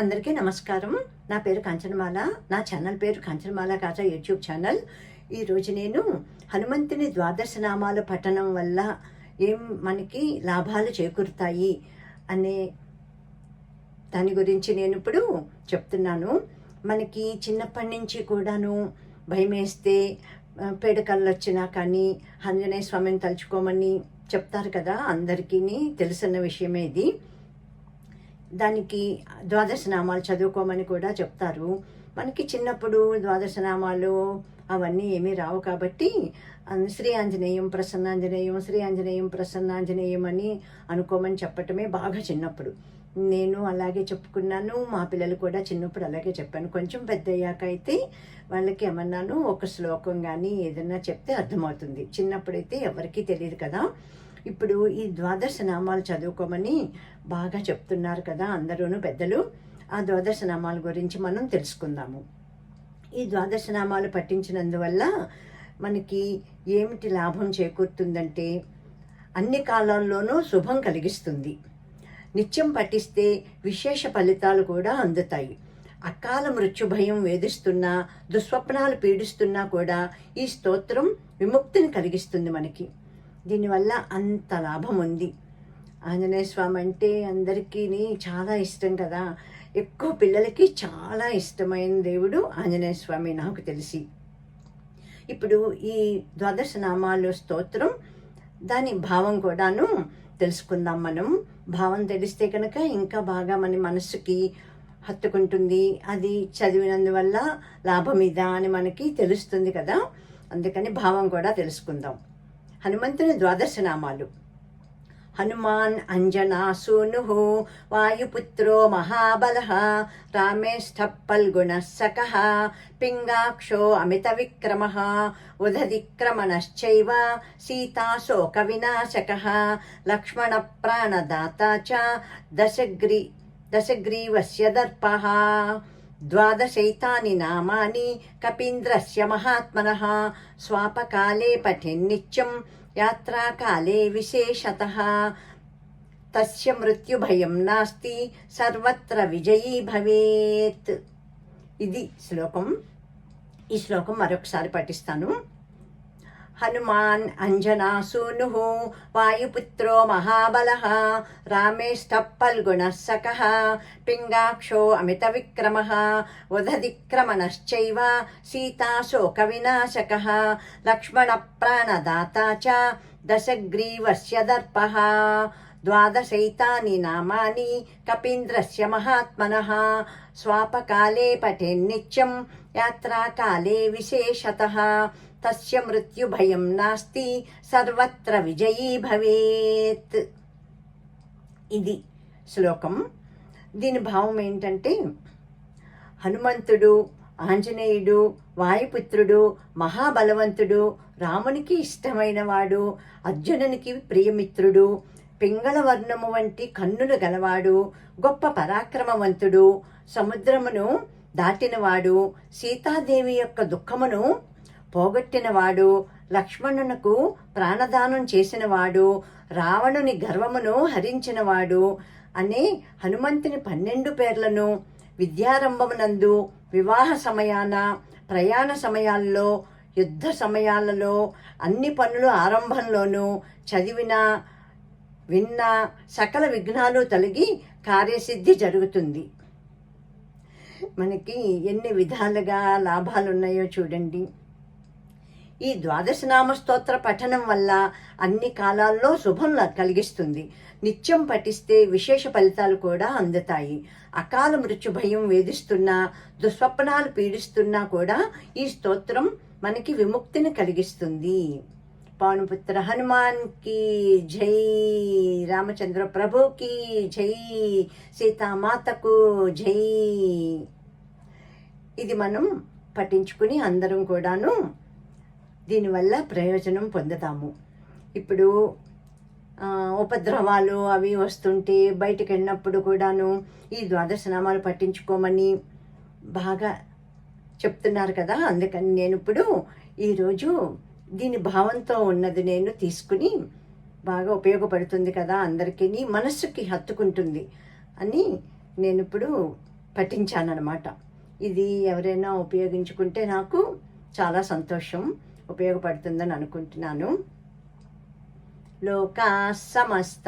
అందరికీ నమస్కారం నా పేరు కంచనమాల. నా ఛానల్ పేరు కంచనమాల కాజా యూట్యూబ్ ఛానల్. ఈరోజు నేను హనుమంతుని ద్వాదశ నామాల పఠనం వల్ల ఏం మనకి లాభాలు చేకూరుతాయి అనే దాని గురించి నేను ఇప్పుడు చెప్తున్నాను. మనకి చిన్నప్పటి నుంచి కూడాను భయం వేస్తే పేడకళ్ళు వచ్చినా కానీ ఆంజనేయ స్వామిని తలుచుకోమని చెప్తారు కదా అందరికీ తెలిసిన విషయమే ఇది. దానికి ద్వాదశ నామాలు చదువుకోమని కూడా చెప్తారు. మనకి చిన్నప్పుడు ద్వాదశ నామాలు అవన్నీ ఏమీ రావు కాబట్టి శ్రీ ఆంజనేయం ప్రసన్నాంజనేయం శ్రీ ఆంజనేయం ప్రసన్నాంజనేయం అని అనుకోమని చెప్పటమే బాగా చిన్నప్పుడు. నేను అలాగే చెప్పుకున్నాను మా పిల్లలు కూడా చిన్నప్పుడు అలాగే చెప్పాను. కొంచెం పెద్ద అయ్యాక అయితే వాళ్ళకి ఏమన్నాను ఒక శ్లోకం కానీ ఏదైనా చెప్తే అర్థమవుతుంది. చిన్నప్పుడైతే ఎవరికీ తెలియదు కదా. ఇప్పుడు ఈ ద్వాదశ నామాలు చదువుకోమని బాగా చెప్తున్నారు కదా అందరూను పెద్దలు. ఆ ద్వాదశ నామాల గురించి మనం తెలుసుకుందాము. ఈ ద్వాదశ నామాలు పఠించినందువల్ల మనకి ఏమిటి లాభం చేకూరుతుందంటే అన్ని కాలాల్లోనూ శుభం కలిగిస్తుంది. నిత్యం పఠిస్తే విశేష ఫలితాలు కూడా అందుతాయి. అకాల మృత్యు భయం వేధిస్తున్నా దుస్వప్నాలు పీడిస్తున్నా కూడా ఈ స్తోత్రం విముక్తిని కలిగిస్తుంది మనకి. దీనివల్ల అంత లాభం ఉంది. ఆంజనేయ స్వామి అంటే అందరికీ చాలా ఇష్టం కదా. ఎక్కువ పిల్లలకి చాలా ఇష్టమైన దేవుడు ఆంజనేయ స్వామి నాకు తెలిసి. ఇప్పుడు ఈ ద్వాదశ నామాలు స్తోత్రం దాని భావం కూడాను తెలుసుకుందాం మనం. భావం తెలిస్తే కనుక ఇంకా బాగా మన మనసుకి హత్తుకుంటుంది. అది చదివినందువల్ల లాభం ఇదా అని మనకి తెలుస్తుంది కదా. అందుకని భావం కూడా తెలుసుకుందాం. హనుమంతుని ద్వాదశ నామాలు హనుమాన్ అంజనా సూను వాయుపుత్రో మహాబల రామేష్ఠ పల్గుణ సక పింగాక్షో అమిత విక్రమ ఉదధిక్రమణశ్చైవ సీతాశోక వినాశక లక్ష్మణ ప్రాణదాత చ దశగ్రీ దశగ్రీవస్య దర్ప ద్వాదశైతాని నామాని కపీంద్రస్య మహాత్మన స్వాపకాలే పఠిన్నిత్యం యాత్రాకాలే విశేషత తస్య మృత్యుభయం నాస్తి సర్వత్ర విజయీ భవేత్ ఇది శ్లోకం ఈ శ్లోకం మరొకసారి పఠిస్తాను. హనుమాన్ అంజనాసూను వాయుపుత్రో మహాబల రామేష్ఠ సక పింగాక్షో అమిత విక్రమ ఉదదిక్రమణశ్చైవ సీతాశోక వినాశక లక్ష్మణ ప్రాణదాత చ దశగ్రీవస్య దర్ప ద్వాదశైతాని నామాని కపీంద్రస్య మహాత్మన స్వాపకాలే పఠేన్నిత్యం యాత్రాకాలే విశేషత తస్య మృత్యుభయం నాస్తి సర్వత్ర విజయీ భవేత్. ఇది శ్లోకం. దీని భావం ఏంటంటే హనుమంతుడు ఆంజనేయుడు వాయుపుత్రుడు మహాబలవంతుడు రామునికి ఇష్టమైన వాడు అర్జునునికి ప్రియమిత్రుడు పింగళ వర్ణము వంటి కన్నులు గలవాడు గొప్ప పరాక్రమవంతుడు సముద్రమును దాటినవాడు సీతాదేవి యొక్క దుఃఖమును పోగొట్టినవాడు లక్ష్మణునకు ప్రాణదానం చేసినవాడు రావణుని గర్వమును హరించినవాడు అనే హనుమంతుని పన్నెండు పేర్లను విద్యారంభమునందు వివాహ సమయాన ప్రయాణ సమయాల్లో యుద్ధ సమయాలలో అన్ని పనులు ఆరంభంలోనూ చదివిన విన్న సకల విఘ్నాలు తొలగి కార్యసిద్ధి జరుగుతుంది. మనకి ఎన్ని విధాలుగా లాభాలు ఉన్నాయో చూడండి. ఈ ద్వాదశనామ స్తోత్ర పఠనం వల్ల అన్ని కాలాల్లో శుభం కలిగిస్తుంది. నిత్యం పఠిస్తే విశేష ఫలితాలు కూడా అందుతాయి. అకాల మృత్యు భయం వేధిస్తున్నా దుస్వప్నాలు పీడిస్తున్నా కూడా ఈ స్తోత్రం మనకి విముక్తిని కలిగిస్తుంది. పవనపుత్ర హనుమాన్కి జై రామచంద్ర ప్రభుకి జై సీతామాతకు జై. ఇది మనం పఠించుకుని అందరం కూడాను దీనివల్ల ప్రయోజనం పొందుతాము. ఇప్పుడు ఉపద్రవాలు అవి వస్తుంటే బయటికి వెళ్ళినప్పుడు కూడాను ఈ ద్వాదశ నామాలు పట్టించుకోమని బాగా చెప్తున్నారు కదా అందుకని నేను ఇప్పుడు ఈరోజు దీని భావంతో ఉన్నది నేను తీసుకుని బాగా ఉపయోగపడుతుంది కదా అందరికీ మనస్సుకి హత్తుకుంటుంది అని నేను ఇప్పుడు పఠించానమాట ఇది ఎవరైనా ఉపయోగించుకుంటే నాకు చాలా సంతోషం. ఉపయోగపడుతుందని అనుకుంటున్నాను లోకా సమస్త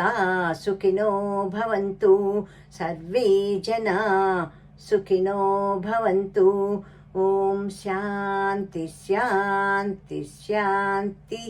సుఖినో భవంతు. సర్వే జనా సుఖినో భవంతు. ఓం శాంతి శాంతి శాంతి.